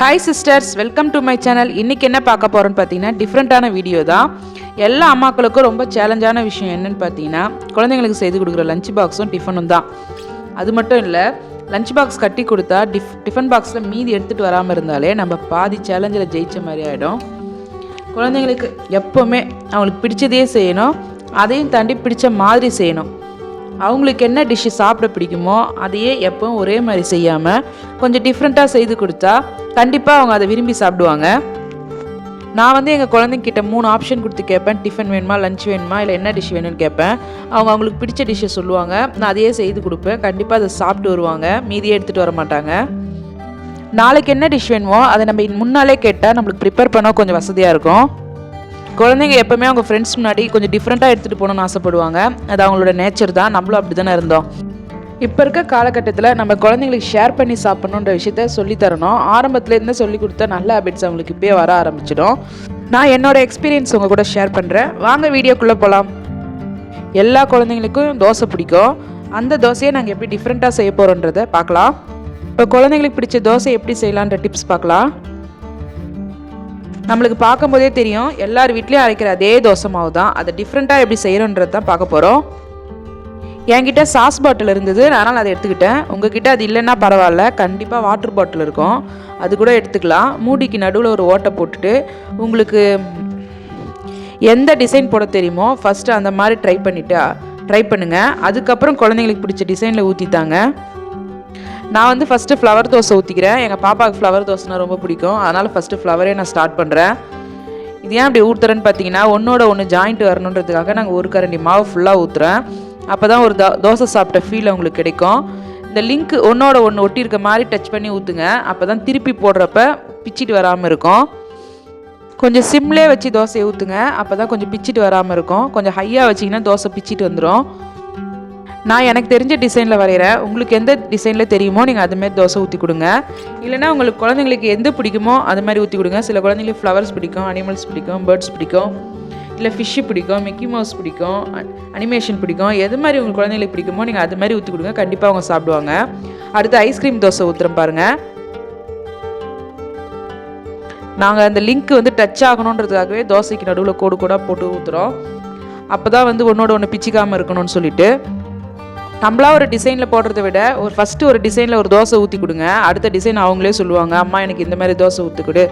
Hi sisters welcome to my channel இன்றைக்கி என்ன பார்க்க போகிறோன்னு பார்த்தீங்கன்னா டிஃப்ரெண்ட்டான வீடியோ தான். எல்லா அம்மாக்களுக்கும் ரொம்ப சேலஞ்சான விஷயம் என்னென்னு பார்த்தீங்கன்னா குழந்தைங்களுக்கு செய்து கொடுக்குற லஞ்ச் பாக்ஸும் டிஃபனும் தான். அது மட்டும் இல்லை லஞ்ச் பாக்ஸ் கட்டி கொடுத்தா டிஃப் டிஃபன் பாக்ஸில் மீதி எடுத்துகிட்டு வராமல் இருந்தாலே நம்ம பாதி சேலஞ்சில் ஜெயிச்ச மாதிரி ஆகிடும் குழந்தைங்களுக்கு எப்போவுமே அவங்களுக்கு பிடிச்சதே செய்யணும். அதையும் தாண்டி பிடிச்ச மாதிரி செய்யணும். அவங்களுக்கு என்ன டிஷ்ஷு சாப்பிட பிடிக்குமோ அதையே எப்பவும் ஒரே மாதிரி செய்யாமல் கொஞ்சம் டிஃப்ரெண்ட்டாக செய்து கொடுத்தா கண்டிப்பாக அவங்க அதை விரும்பி சாப்பிடுவாங்க. நான் வந்து எங்கள் குழந்தைங்கிட்ட மூணு ஆப்ஷன் கொடுத்து கேட்பேன். டிஃபன் வேணுமா லஞ்ச் வேணுமா இல்லை என்ன டிஷ் வேணும்னு கேட்பேன். அவங்க அவங்களுக்கு பிடிச்ச டிஷ்ஷை சொல்லுவாங்க. நான் அதையே செய்து கொடுப்பேன். கண்டிப்பாக அதை சாப்பிட்டு வருவாங்க. மீதியே எடுத்துகிட்டு வர மாட்டாங்க. நாளைக்கு என்ன டிஷ் வேணுமோ அதை நம்ம முன்னாலே கேட்டால் நம்மளுக்கு ப்ரிப்பேர் பண்ண கொஞ்சம் வசதியாக இருக்கும். குழந்தைங்க எப்போவுமே அவங்க ஃப்ரெண்ட்ஸ் முன்னாடி கொஞ்சம் டிஃப்ரெண்ட்டாக எடுத்துகிட்டு போகணும்னு ஆசைப்படுவாங்க. அது அவங்களோட நேச்சர் தான். நம்மளும் அப்படி தானே இருந்தோம். இப்போ இருக்க காலகட்டத்தில் நம்ம குழந்தைங்களுக்கு ஷேர் பண்ணி சாப்பிட்ணுன்ற விஷயத்த சொல்லித்தரணும் ஆரம்பத்துலேருந்து சொல்லி கொடுத்தா நல்ல ஹேபிட்ஸ் அவங்களுக்கு இப்போயே வர ஆரம்பிச்சிடும். நான் என்னோட எக்ஸ்பீரியன்ஸ் உங்கள் கூட ஷேர் பண்ணுறேன் வாங்க வீடியோக்குள்ளே போகலாம் எல்லா குழந்தைங்களுக்கும் தோசை பிடிக்கும். அந்த தோசையை நாங்கள் எப்படி டிஃப்ரெண்ட்டாக செய்ய போகிறோன்றதை பார்க்கலாம். இப்போ குழந்தைங்களுக்கு பிடிச்ச தோசை எப்படி செய்யலான்ற டிப்ஸ் பார்க்கலாம். நம்மளுக்கு பார்க்கும்போதே தெரியும் எல்லார் வீட்லேயும் அரைக்கிற அதே தோசை மாவு தான். அதை டிஃப்ரெண்ட்டாக எப்படி செய்கிறோன்றது தான் பார்க்க போகிறோம் என்கிட்ட சாஸ் பாட்டில் இருந்தது அதனால் அதை எடுத்துக்கிட்டேன். உங்ககிட்ட அது இல்லைன்னா பரவாயில்ல கண்டிப்பாக வாட்டர் பாட்டில் இருக்கும். அது கூட எடுத்துக்கலாம். மூடிக்கு நடுவில் ஒரு ஓட்டை போட்டுட்டு உங்களுக்கு எந்த டிசைன் போட தெரியுமோ ஃபஸ்ட்டு அந்த மாதிரி ட்ரை பண்ணிவிட்டு ட்ரை பண்ணுங்கள் அதுக்கப்புறம் குழந்தைங்களுக்கு பிடிச்ச டிசைனில் ஊற்றித்தாங்க நான் வந்து ஃபஸ்ட்டு ஃப்ளவர் தோசை ஊற்றிக்கிறேன் எங்கள் பாப்பாவுக்கு ஃப்ளவர் தோசைனா ரொம்ப பிடிக்கும். அதனால் ஃபஸ்ட்டு ஃப்ளவரே நான் ஸ்டார்ட் பண்ணுறேன் இது ஏன் அப்படி ஊற்றுறேன்னு பார்த்தீங்கன்னா ஒன்றோட ஒன்று ஜாயிண்ட் வரணுன்றதுக்காக நாங்கள் ஒரு கரண்டி மாவு ஃபுல்லாக ஊற்றுறேன் அப்போ தான் ஒரு தோ தோசை சாப்பிட்ட ஃபீல் அவங்களுக்கு கிடைக்கும். இந்த லிங்க் ஒன்றோட ஒன்று ஒட்டியிருக்க மாதிரி டச் பண்ணி ஊற்றுங்க அப்போ தான் திருப்பி போடுறப்ப பிச்சிட்டு வராமல் இருக்கும். கொஞ்சம் சிம்லே வச்சு தோசையை ஊற்றுங்க அப்போ தான் கொஞ்சம் பிச்சிட்டு வராமல் இருக்கும். கொஞ்சம் ஹையாக வச்சிங்கன்னா தோசை பிச்சிட்டு வந்துடும் நான் எனக்கு தெரிஞ்ச டிசைனில் வரைகிறேன் உங்களுக்கு எந்த டிசைனில் தெரியுமோ நீங்கள் அதுமாரி தோசை ஊற்றி கொடுங்க. இல்லைனா உங்களுக்கு குழந்தைங்களுக்கு எந்த பிடிக்குமோ அது மாதிரி ஊற்றி கொடுங்க. சில குழந்தைங்களுக்கு ஃப்ளவர்ஸ் பிடிக்கும் அனிமல்ஸ் பிடிக்கும் பேர்ட்ஸ் பிடிக்கும். இல்லை ஃபிஷ்ஷு பிடிக்கும் மிக்கி மவுஸ் பிடிக்கும் அனிமேஷன் பிடிக்கும். எது மாதிரி உங்களுக்கு குழந்தைங்களுக்கு பிடிக்குமோ நீங்கள் அது மாதிரி ஊற்றி கொடுங்க. கண்டிப்பாக அவங்க சாப்பிடுவாங்க. அடுத்து ஐஸ்கிரீம் தோசை ஊற்றுறோம் பாருங்கள் நாங்கள் அந்த லிங்க் வந்து டச் ஆகணுன்றதுக்காகவே தோசைக்கு நடுவில் கோடு கோடாக போட்டு ஊற்றுறோம் அப்போ தான் வந்து ஒன்றோட ஒன்று பிச்சிக்காமல் இருக்கணும்னு சொல்லிட்டு. நம்மளா ஒரு டிசைனில் போடுறத விட ஒரு ஃபஸ்ட்டு ஒரு டிசைனில் ஒரு தோசை ஊற்றி கொடுங்க. அடுத்த டிசைன் அவங்களே சொல்லுவாங்க அம்மா எனக்கு இந்த மாதிரி தோசை ஊற்றி கொடு.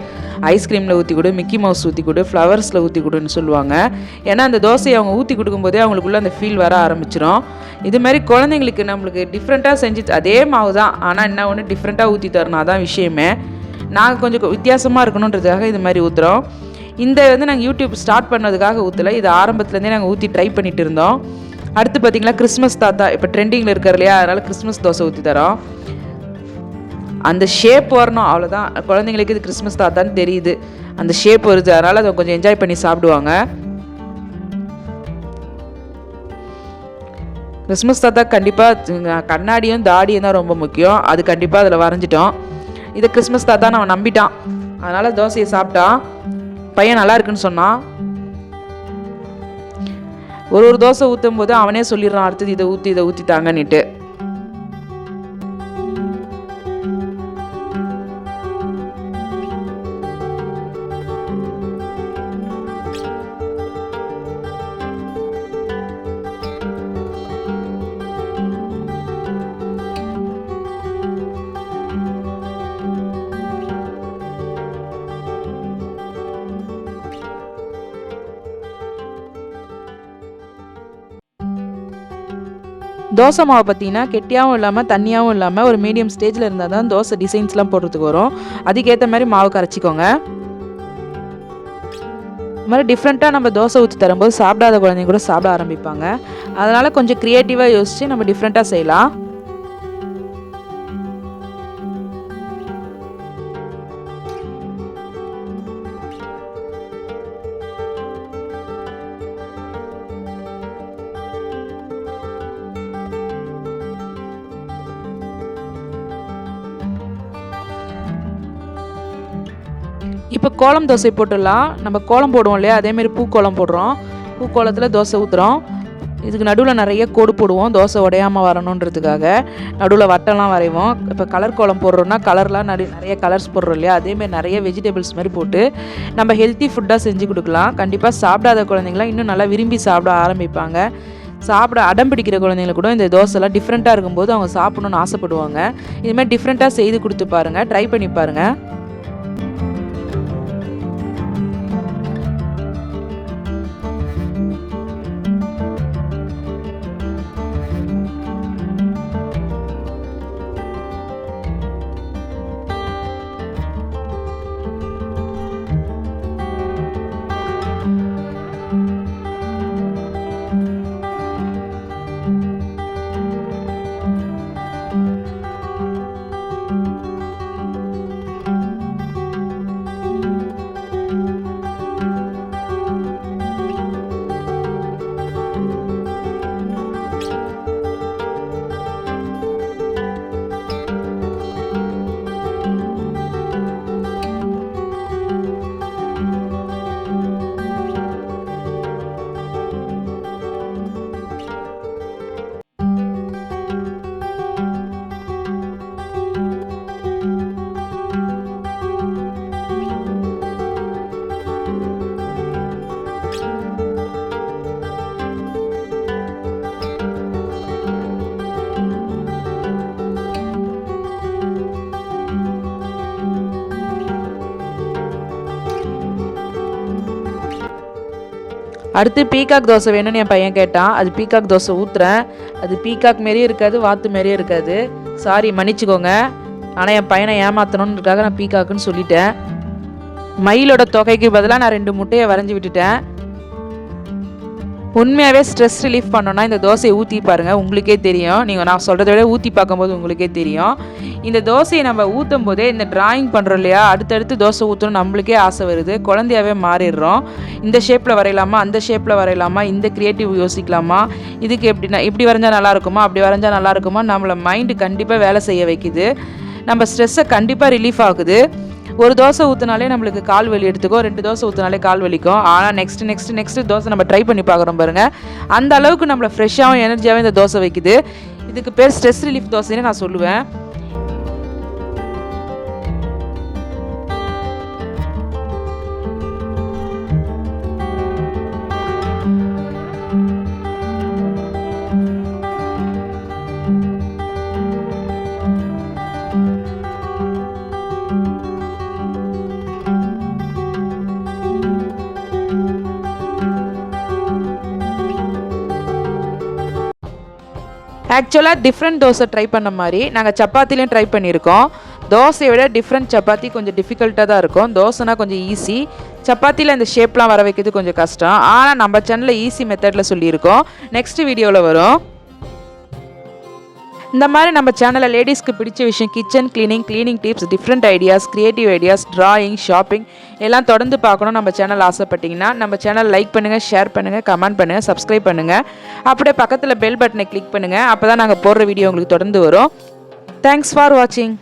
ஐஸ்கிரீமில் ஊற்றி கொடு மிக்கி மவுஸ் ஊற்றி கொடு ஃப்ளவர்ஸில் ஊற்றி கொடுன்னு சொல்லுவாங்க. ஏன்னா அந்த தோசையை அவங்க ஊற்றி கொடுக்கும்போதே அவங்களுக்குள்ளே அந்த ஃபீல் வர ஆரம்பிச்சிடும் இது மாதிரி குழந்தைங்களுக்கு நம்மளுக்கு டிஃப்ரெண்ட்டாக செஞ்சு அதே மாவு தான். ஆனால் என்ன ஒன்று டிஃப்ரெண்ட்டாக ஊற்றி தரணும் அதான் விஷயமே. நாங்கள் கொஞ்சம் வித்தியாசமாக இருக்கணுன்றதுக்காக இது மாதிரி ஊற்றுறோம் இந்த வந்து நாங்கள் யூடியூப் ஸ்டார்ட் பண்ணதுக்காக ஊற்றலை இது ஆரம்பத்துலேருந்தே நாங்கள் ஊற்றி ட்ரை பண்ணிகிட்டு இருந்தோம். அடுத்து பார்த்தீங்கன்னா கிறிஸ்மஸ் தாத்தா இப்போ ட்ரெண்டிங்கில் இருக்கார் இல்லையா அதனால் கிறிஸ்மஸ் தோசை ஊற்றி தரோம். அந்த ஷேப் வரணும் அவ்வளோதான் குழந்தைங்களுக்கு இது கிறிஸ்மஸ் தாத்தான்னு தெரியுது. அந்த ஷேப் வருது அதனால் அதை கொஞ்சம் என்ஜாய் பண்ணி சாப்பிடுவாங்க. கிறிஸ்மஸ் தாத்தா கண்டிப்பாக கண்ணாடியும் தாடியும் தான் ரொம்ப முக்கியம். அது கண்டிப்பாக அதில் வரைஞ்சிட்டோம். இதை கிறிஸ்மஸ் தாத்தா அவன் நம்பிட்டான். அதனால் தோசையை சாப்பிட்டான். பையன் நல்லா இருக்குன்னு சொன்னான். ஒரு ஒரு தோசை ஊற்றும் போது அவனே சொல்லிடுறான் அடுத்தது இதை ஊற்றி இதை ஊற்றி தோசை மாவு பார்த்தீங்கன்னா கெட்டியாகவும் இல்லாமல் தண்ணியாகவும் இல்லாமல் ஒரு மீடியம் ஸ்டேஜில் இருந்தால் தான் தோசை டிசைன்ஸ்லாம் போடுறதுக்கு வரும். அதுக்கேற்ற மாதிரி மாவு கரைச்சிக்கோங்க. இது மாதிரி டிஃப்ரெண்ட்டாக நம்ம தோசை ஊற்றி தரும்போது சாப்பிடாத குழந்தைங்க கூட சாப்பிட ஆரம்பிப்பாங்க. அதனால் கொஞ்சம் க்ரியேட்டிவாக யோசித்து நம்ம டிஃப்ரெண்ட்டாக செய்யலாம். இப்போ கோலம் தோசை போட்டுடலாம். நம்ம கோலம் போடுவோம் இல்லையா? அதேமாரி பூக்கோலம் போடுறோம். பூக்கோலத்தில் தோசை ஊற்றுறோம் இதுக்கு நடுவில் நிறைய கோடு போடுவோம். தோசை உடையாமல் வரணுன்றதுக்காக. நடுவில் வட்டம்லாம் வரைவோம். இப்போ கலர் கோலம் போடுறோன்னா கலர்லாம் நிறைய நிறைய கலர்ஸ் போடுறோம் இல்லையா? அதேமாதிரி நிறைய வெஜிடபிள்ஸ் மாதிரி போட்டு நம்ம ஹெல்த்தி ஃபுட்டாக செஞ்சு கொடுக்கலாம். கண்டிப்பாக சாப்பிடாத குழந்தைங்களாம் இன்னும் நல்லா விரும்பி சாப்பிட ஆரம்பிப்பாங்க. சாப்பிட அடம் பிடிக்கிற குழந்தைங்களுக்கு கூட இந்த தோசைலாம் டிஃப்ரெண்ட்டாக இருக்கும்போது அவங்க சாப்பிடணுன்னு ஆசைப்படுவாங்க. இதுமாதிரி டிஃப்ரெண்ட்டாக செய்து கொடுத்து பாருங்கள் ட்ரை பண்ணி பாருங்கள் அடுத்து பீகாக் தோசை வேணும்னு என் பையன் கேட்டான். அது பீகாக் தோசை ஊற்றுறேன் அது பீகாக் மாரியும் இருக்காது வாத்து மாரியும் இருக்காது. சாரி மன்னிச்சுக்கோங்க. ஆனால் என் பையனை ஏமாற்றணுன்றதுக்காக நான் பீகாக்குன்னு சொல்லிட்டேன். மயிலோட தொகைக்கு பதிலாக நான் ரெண்டு முட்டையை வரைஞ்சி விட்டுட்டேன். உண்மையாகவே ஸ்ட்ரெஸ் ரிலீஃப் பண்ணோன்னா இந்த தோசையை ஊற்றி பாருங்கள் உங்களுக்கே தெரியும். நீங்கள் நான் சொல்கிறத விட ஊற்றி பார்க்கும்போது உங்களுக்கே தெரியும். இந்த தோசையை நம்ம ஊற்றும் போதே இந்த டிராயிங் பண்ணுறோம் இல்லையா அடுத்தடுத்து தோசை ஊற்றணும் நம்மளுக்கே ஆசை வருது. குழந்தையாவே மாறிடுறோம். இந்த ஷேப்பில் வரையலாமா? அந்த ஷேப்பில் வரையலாமா? இந்த க்ரியேட்டிவ் யோசிக்கலாமா? இதுக்கு எப்படின்னா இப்படி வரைஞ்சால் நல்லாயிருக்குமா அப்படி வரைஞ்சால் நல்லா இருக்குமா? நம்மளை மைண்டு கண்டிப்பாக வேலை செய்ய வைக்குது. நம்ம ஸ்ட்ரெஸ்ஸை கண்டிப்பாக ரிலீஃப் ஆகுது. ஒரு தோசை ஊற்றினாலே நம்மளுக்கு கால் வலி எடுத்துக்கோ ரெண்டு தோசை ஊற்றினாலே கால் வலிக்கும். ஆனால் நெக்ஸ்ட் நெக்ஸ்ட் நெக்ஸ்ட் தோசை நம்ம ட்ரை பண்ணி பார்க்குறோம் பாருங்கள் அந்த அளவுக்கு நம்மளை ஃப்ரெஷ்ஷாகவும் எனர்ஜியாகவும் இந்த தோசை வைக்குது. இதுக்கு பேர் ஸ்ட்ரெஸ் ரிலீஃப் தோசைன்னு நான் சொல்லுவேன். ஆக்சுவலாக டிஃப்ரெண்ட் தோசை ட்ரை பண்ண மாதிரி நாங்கள் சப்பாத்திலையும் ட்ரை பண்ணியிருக்கோம். தோசையை விட டிஃப்ரெண்ட் சப்பாத்தி கொஞ்சம் டிஃபிகல்ட்டாக தான் இருக்கும். தோசைனா கொஞ்சம் ஈஸி சப்பாத்தியில் இந்த ஷேப்லாம் வர வைக்கிறது கொஞ்சம் கஷ்டம். ஆனால் நம்ம சேனலில் ஈஸி மெத்தடில் சொல்லியிருக்கோம். நெக்ஸ்ட் வீடியோவில் வரும். இந்த மாதிரி நம்ம சேனலில் லேடிஸ்க்கு பிடிச்ச விஷயம் kitchen cleaning cleaning tips different ideas creative ideas drawing shopping எல்லாம் தொடர்ந்து பார்க்கணும் நம்ம சேனல் ஆசைப்பட்டிங்கன்னா நம்ம சேனல் லைக் பண்ணுங்கள் ஷேர் பண்ணுங்கள் கமெண்ட் பண்ணுங்கள் சப்ஸ்கிரைப் பண்ணுங்கள் அப்படியே பக்கத்தில் பெல் பட்டனை கிளிக் பண்ணுங்கள் அப்போ தான் நாங்கள் போடுற வீடியோ உங்களுக்கு தொடர்ந்து வரும். தேங்க்ஸ் ஃபார் வாட்சிங்